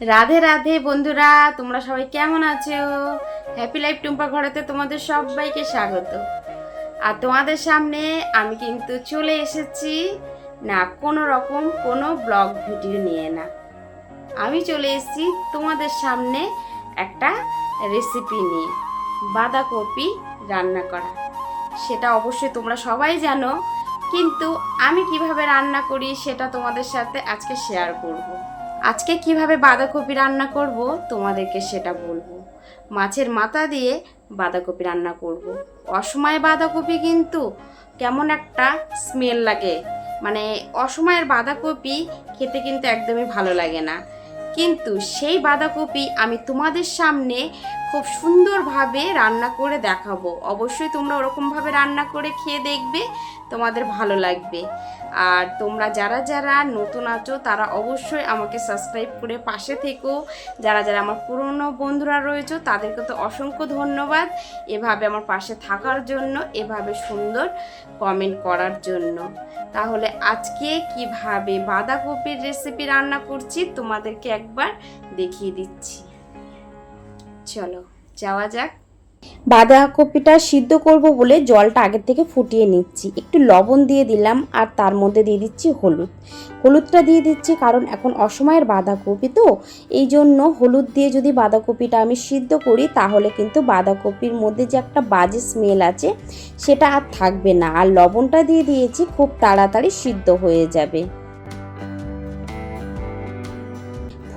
রাধে রাধে বন্ধুরা, তোমরা সবাই কেমন আছো? হ্যাপি লাইফ টুম্পা ঘরেতে তোমাদের সবাইকে স্বাগত। আর তোমাদের সামনে আমি কিন্তু চলে এসেছি না, কোনো রকম কোনো ব্লগ ভিডিও নিয়ে না। আমি চলে এসেছি তোমাদের সামনে একটা রেসিপি নিয়ে, বাঁধাকপি রান্না করা। সেটা অবশ্যই তোমরা সবাই জানো, কিন্তু আমি কীভাবে রান্না করি সেটা তোমাদের সাথে আজকে শেয়ার করব। আজকে কীভাবে বাঁধাকপি রান্না করব তোমাদেরকে সেটা বলব। মাছের মাথা দিয়ে বাঁধাকপি রান্না করব। অসময়ে বাঁধাকপি কিন্তু কেমন একটা স্মেল লাগে। মানে অসময়ের বাঁধাকপি খেতে কিন্তু একদমই ভালো লাগে না। কিন্তু সেই বাঁধাকপি আমি তোমাদের সামনে খুব সুন্দরভাবে রান্না করে দেখাবো। অবশ্যই তোমরা ওরকমভাবে রান্না করে খেয়ে দেখবে, তোমাদের ভালো লাগবে। আর তোমরা যারা যারা নতুন আছো, তারা অবশ্যই আমাকে সাবস্ক্রাইব করে পাশে থেকো। যারা যারা আমার পুরনো বন্ধুরা রয়েছে, তাদেরকে তো অসংখ্য ধন্যবাদ এভাবে আমার পাশে থাকার জন্য, এভাবে সুন্দর কমেন্ট করার জন্য। তাহলে আজকে কীভাবে বাঁধাকপির রেসিপি রান্না করছি, তোমাদেরকে একবার দেখিয়ে দিচ্ছি। চলো, যাওয়া যাক। বাঁধাকপিটা সিদ্ধ করব বলে জলটা আগের থেকে ফুটিয়ে নিচ্ছি। একটু লবণ দিয়ে দিলাম আর তার মধ্যে দিয়ে দিচ্ছি হলুদ। হলুদটা দিয়ে দিচ্ছি কারণ এখন অসময়ের বাঁধাকপি তো, এই জন্য হলুদ দিয়ে যদি বাঁধাকপিটা আমি সিদ্ধ করি তাহলে কিন্তু বাঁধাকপির মধ্যে যে একটা বাজে স্মেল আছে সেটা আর থাকবে না। আর লবণটা দিয়ে দিয়েছি, খুব তাড়াতাড়ি সিদ্ধ হয়ে যাবে।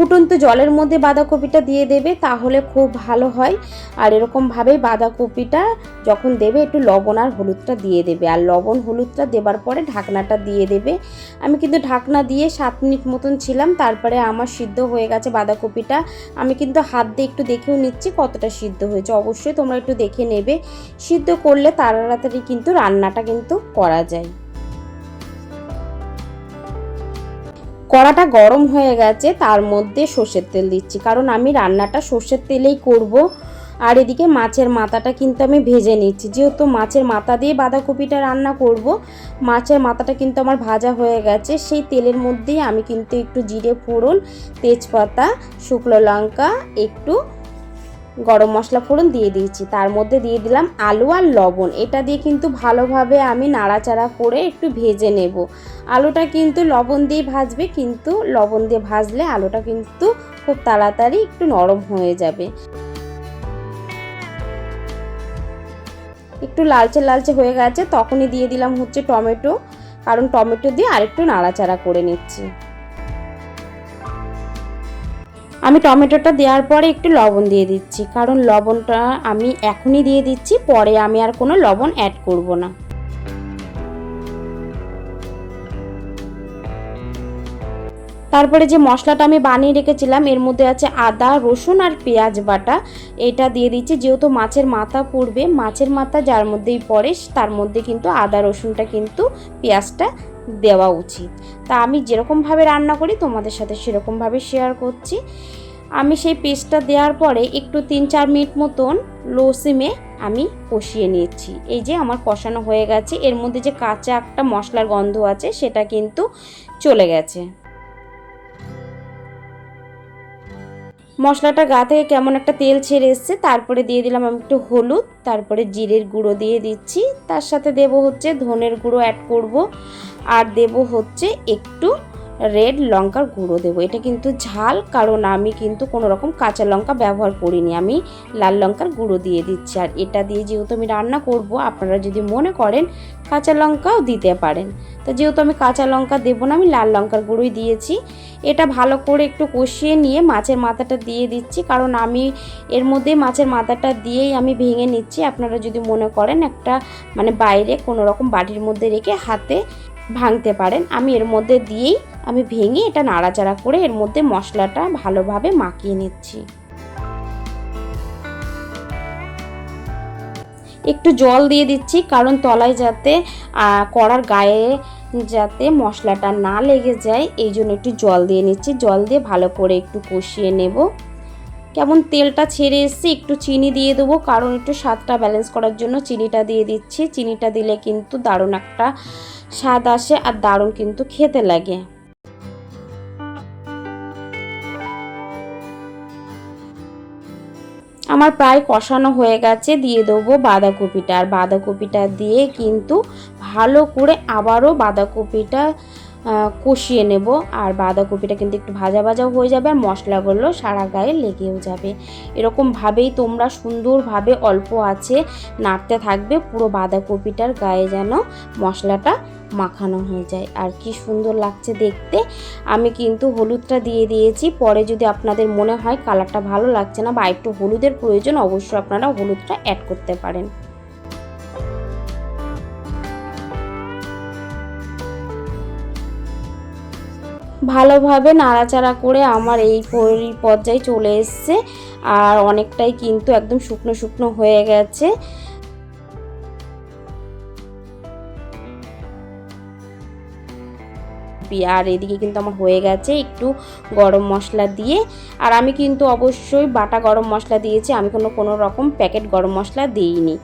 ফুটন্ত জলের মধ্যে বাঁধাকপিটা দিয়ে দেবে, তাহলে খুব ভালো হয়। আর এরকমভাবেই বাঁধাকপিটা যখন দেবে, একটু লবণ আর হলুদটা দিয়ে দেবে। আর লবণ হলুদটা দেবার পরে ঢাকনাটা দিয়ে দেবে। আমি কিন্তু ঢাকনা দিয়ে সাত মিনিট মতন ছিলাম, তারপরে আমার সিদ্ধ হয়ে গেছে বাঁধাকপিটা। আমি কিন্তু হাত দিয়ে একটু দেখেও নিচ্ছি কতটা সিদ্ধ হয়েছে। অবশ্যই তোমরা একটু দেখে নেবে। সিদ্ধ করলে তাড়াতাড়ি কিন্তু রান্নাটা কিন্তু করা যায়। কড়াটা গরম হয়ে গেছে, তার মধ্যে সর্ষের তেল দিচ্ছি। কারণ আমি রান্নাটা সর্ষের তেলেই করব। আর এদিকে মাছের মাথাটা কিন্তু আমি ভেজে নিচ্ছি। যেহেতু মাছের মাথা দিয়ে বাঁধাকপিটা রান্না করব, মাছের মাথাটা কিন্তু আমার ভাজা হয়ে গেছে। সেই তেলের মধ্যেই আমি কিন্তু একটু জিরে, ফোড়ন, তেজপাতা, শুকনো লঙ্কা, একটু গরম মশলা ফোড়ন দিয়ে দিয়েছি। তার মধ্যে দিয়ে দিলাম আলু আর লবণ। এটা দিয়ে কিন্তু ভালোভাবে আমি নাড়াচাড়া করে একটু ভেজে নেব। আলুটা কিন্তু লবণ দিয়ে ভাজবে, কিন্তু লবণ দিয়ে ভাজলে আলুটা কিন্তু খুব তাড়াতাড়ি একটু নরম হয়ে যাবে। একটু লালচে লালচে হয়ে গেছে, তখনই দিয়ে দিলাম হচ্ছে টমেটো। কারণ টমেটো দিয়ে আরেকটু নাড়াচাড়া করে নিচ্ছি। আমি টমেটোটা দেওয়ার পরে একটু লবণ দিয়ে দিচ্ছি। কারণ লবণটা আমি এখনই দিয়ে দিচ্ছি, পরে আমি আর কোনো লবণ অ্যাড করব না। তারপরে যে মশলাটা আমি বানিয়ে রেখেছিলাম, এর মধ্যে আছে আদা, রসুন আর পেঁয়াজ বাটা। এটা দিয়ে দিচ্ছি, যেহেতু মাছের মাথা পড়বে, মাছের মাথা যার মধ্যেই পড়ে, তার মধ্যে কিন্তু আদা, রসুনটা কিন্তু পেঁয়াজটা দেওয়া উচিত। তা আমি যেরকমভাবে রান্না করি, তোমাদের সাথে সেরকমভাবে শেয়ার করছি। আমি সেই পেস্টটা দেওয়ার পরে একটু তিন চার মিনিট মতন লো সিমে আমি কষিয়ে নিচ্ছি এই যে আমার কষানো হয়ে গেছে, এর মধ্যে যে কাঁচা একটা মশলার গন্ধ আছে, সেটা কিন্তু চলে গেছে। মশলাটা গা থেকে কেমন একটা তেল ছেড়ে এসছে, তারপরে দিয়ে দিলাম আমি একটু হলুদ, তারপরে জিরের গুঁড়ো দিয়ে দিচ্ছি। তার সাথে দেব হচ্ছে ধনের গুঁড়ো অ্যাড করব, আর দেব হচ্ছে একটু রেড লঙ্কার গুঁড়ো দেবো। এটা কিন্তু ঝাল, কারণ আমি কিন্তু কোনো রকম কাঁচা লঙ্কা ব্যবহার করিনি। আমি লাল লঙ্কার গুঁড়ো দিয়ে দিচ্ছি। আর এটা দিয়ে যেহেতু আমি রান্না করব, আপনারা যদি মনে করেন কাঁচা লঙ্কাও দিতে পারেন। তো যেহেতু আমি কাঁচা লঙ্কা দেবো না, আমি লাল লঙ্কার গুঁড়োই দিয়েছি। এটা ভালো করে একটু কষিয়ে নিয়ে মাছের মাথাটা দিয়ে দিচ্ছি, কারণ আমি এর মধ্যে মাছের মাথাটা দিয়েই আমি ভেঙে নিচ্ছি। আপনারা যদি মনে করেন একটা মানে বাইরে কোনো রকম বাটির মধ্যে রেখে হাতে ভাঙতে পারেন। আমি এর মধ্যে দিয়েই আমি ভেঙে এটা নাড়াচাড়া করে এর মধ্যে মশলাটা ভালোভাবে মাখিয়ে নিচ্ছি। একটু জল দিয়ে দিচ্ছি, কারণ তলায় যাতে কড়ার গায়ে যাতে মশলাটা না লেগে যায় এই জন্য একটু জল দিয়ে নিচ্ছি। জল দিয়ে ভালো করে একটু কষিয়ে নেব। কেমন তেলটা ছেড়ে এসছে, একটু চিনি দিয়ে দেবো, কারণ একটু স্বাদটা ব্যালেন্স করার জন্য চিনিটা দিয়ে দিচ্ছি। চিনিটা দিলে কিন্তু দারুণ একটা স্বাদ আসে আর দারুণ কিন্তু খেতে লাগে। আমার প্রায় কষানো হয়ে গেছে, দিয়ে দেবো বাঁধাকপিটা। আর বাঁধাকপিটা দিয়ে কিন্তু ভালো করে আবারও বাঁধাকপিটা কষিয়ে নেব। আর বাঁধাকপিটা কিন্তু একটু ভাজা ভাজাও হয়ে যাবে আর মশলাগুলো সারা গায়ে লেগেও যাবে। এরকমভাবেই তোমরা সুন্দরভাবে অল্প আছে নাড়তে থাকবে পুরো বাঁধাকপিটার গায়ে যেন মশলাটা মাখানো হয়ে যায়। আর কি সুন্দর লাগছে দেখতে। আমি কিন্তু হলুদটা দিয়ে দিয়েছি। পরে যদি আপনাদের মনে হয় কালারটা ভালো লাগছে না বা একটু হলুদের প্রয়োজন, অবশ্যই আপনারা হলুদটা অ্যাড করতে পারেন। ভালোভাবে নাড়াচাড়া করে আমার এই পরি- পর্যায়ে চলে এসছে। আর অনেকটাই কিন্তু একদম শুকনো শুকনো হয়ে গেছে। আর এদিকে কিন্তু আমার হয়ে গেছে একটু গরম মশলা দিয়ে। আর আমি কিন্তু অবশ্যই বাটা গরম মশলা দিয়েছি, আমি কোনো কোনো রকম প্যাকেট গরম মশলা দিইনি।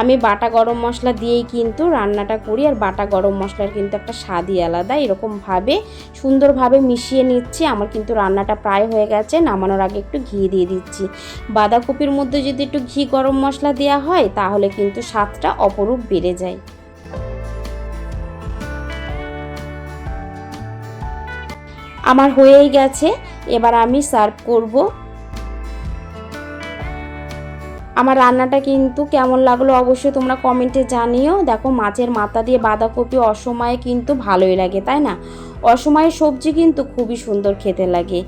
আমি বাটা গরম মশলা দিয়েই কিন্তু রান্নাটা করি আর বাটা গরম মশলার কিন্তু একটা স্বাদই আলাদা, এরকমভাবে সুন্দরভাবে মিশিয়ে নিচ্ছি। আমার কিন্তু রান্নাটা প্রায় হয়ে গেছে, নামানোর আগে একটু ঘি দিয়ে দিচ্ছি। বাঁধাকপির মধ্যে যদি একটু ঘি গরম মশলা দেওয়া হয়, তাহলে কিন্তু স্বাদটা অপরূপ বেড়ে যায়। আমার হয়েই গেছে, এবার আমি সার্ভ করব। আমার রান্নাটা কিন্তু কেমন লাগল অবশ্যই তোমরা কমেন্টে জানিও। দেখো মাছের মাথা দিয়ে বাঁধাকপি অসময়ে কিন্তু ভালোই লাগে, তাই না? অসময়ে সবজি কিন্তু খুবই সুন্দর খেতে লাগে।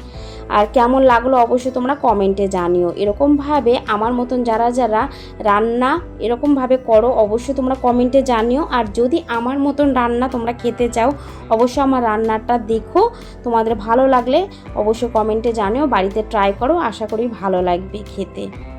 আর কেমন লাগল অবশ্যই তোমরা কমেন্টে জানিও। এরকমভাবে আমার মতন যারা যারা রান্না এরকমভাবে করো, অবশ্যই তোমরা কমেন্টে জানিও। আর যদি আমার মতন রান্না তোমরা খেতে চাও, অবশ্যই আমার রান্নাটা দেখো। তোমাদের ভালো লাগলে অবশ্যই কমেন্টে জানিও। বাড়িতে ট্রাই করো। আশা করি ভালো লাগবে খেতে।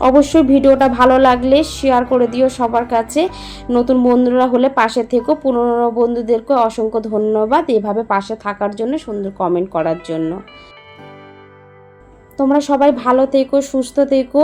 অবশ্যই ভিডিওটা ভালো লাগলে শেয়ার করে দিও সবার কাছে। নতুন বন্ধুরা হলে পাশে থেকো। পুরনো বন্ধুদেরকে অসংখ্য ধন্যবাদ এভাবে পাশে থাকার জন্য, সুন্দর কমেন্ট করার জন্য। তোমরা সবাই ভালো থেকো, সুস্থ থেকো।